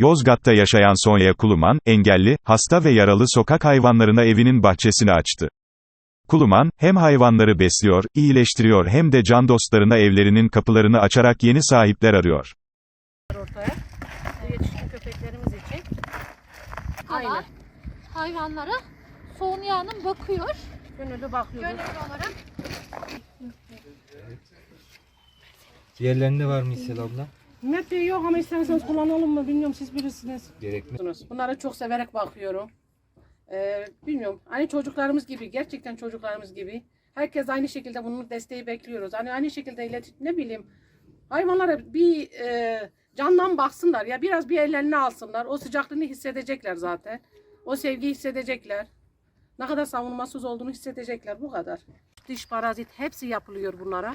Yozgat'ta yaşayan Sonya Kuluman, engelli, hasta ve yaralı sokak hayvanlarına evinin bahçesini açtı. Kuluman, hem hayvanları besliyor, iyileştiriyor hem de can dostlarına evlerinin kapılarını açarak yeni sahipler arıyor. ortaya. Yetişkin köpeklerimiz için. Ama Aynen. hayvanlara Sonya Hanım bakıyor. Gönüllü bakıyoruz. Gönüllü olarak. Diğerlerinde var mı İsel abla? Metre yok ama isterseniz kullanalım mı bilmiyorum siz bilirsiniz. Gerekli. Bunlara çok severek bakıyorum. Ee, bilmiyorum. Hani çocuklarımız gibi, gerçekten çocuklarımız gibi. Herkes aynı şekilde bunun desteği bekliyoruz. Hani aynı şekilde ilet ne bileyim hayvanlara bir e, candan baksınlar ya biraz bir ellerine alsınlar. O sıcaklığını hissedecekler zaten. O sevgiyi hissedecekler. Ne kadar savunmasız olduğunu hissedecekler bu kadar. Diş parazit hepsi yapılıyor bunlara.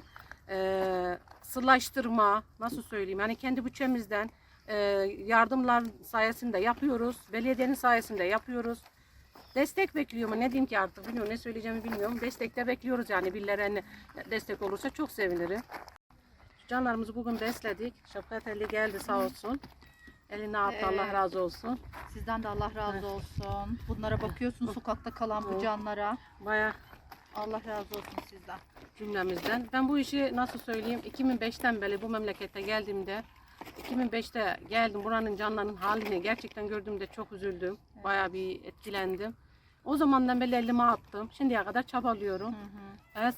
Ee, sılaştırma nasıl söyleyeyim hani kendi bütçemizden e, yardımlar sayesinde yapıyoruz. Belediyenin sayesinde yapıyoruz. Destek bekliyor mu? Ne diyeyim ki artık bilmiyorum ne söyleyeceğimi bilmiyorum. Destekte bekliyoruz yani birilerine destek olursa çok sevinirim. Canlarımızı bugün besledik. Şefkat Ali geldi sağ olsun. Eline attı Allah Evet. razı olsun. Sizden de Allah razı olsun. Bunlara bakıyorsun sokakta kalan bu canlara. Baya Allah razı olsun sizden. cümlemizden. Ben bu işi nasıl söyleyeyim 2005'ten beri bu memlekete geldiğimde 2005'te geldim buranın canlarının halini gerçekten gördüğümde çok üzüldüm. Bayağı bir etkilendim. O zamandan beri elime attım. Şimdiye kadar çabalıyorum. Hı hı. Eğer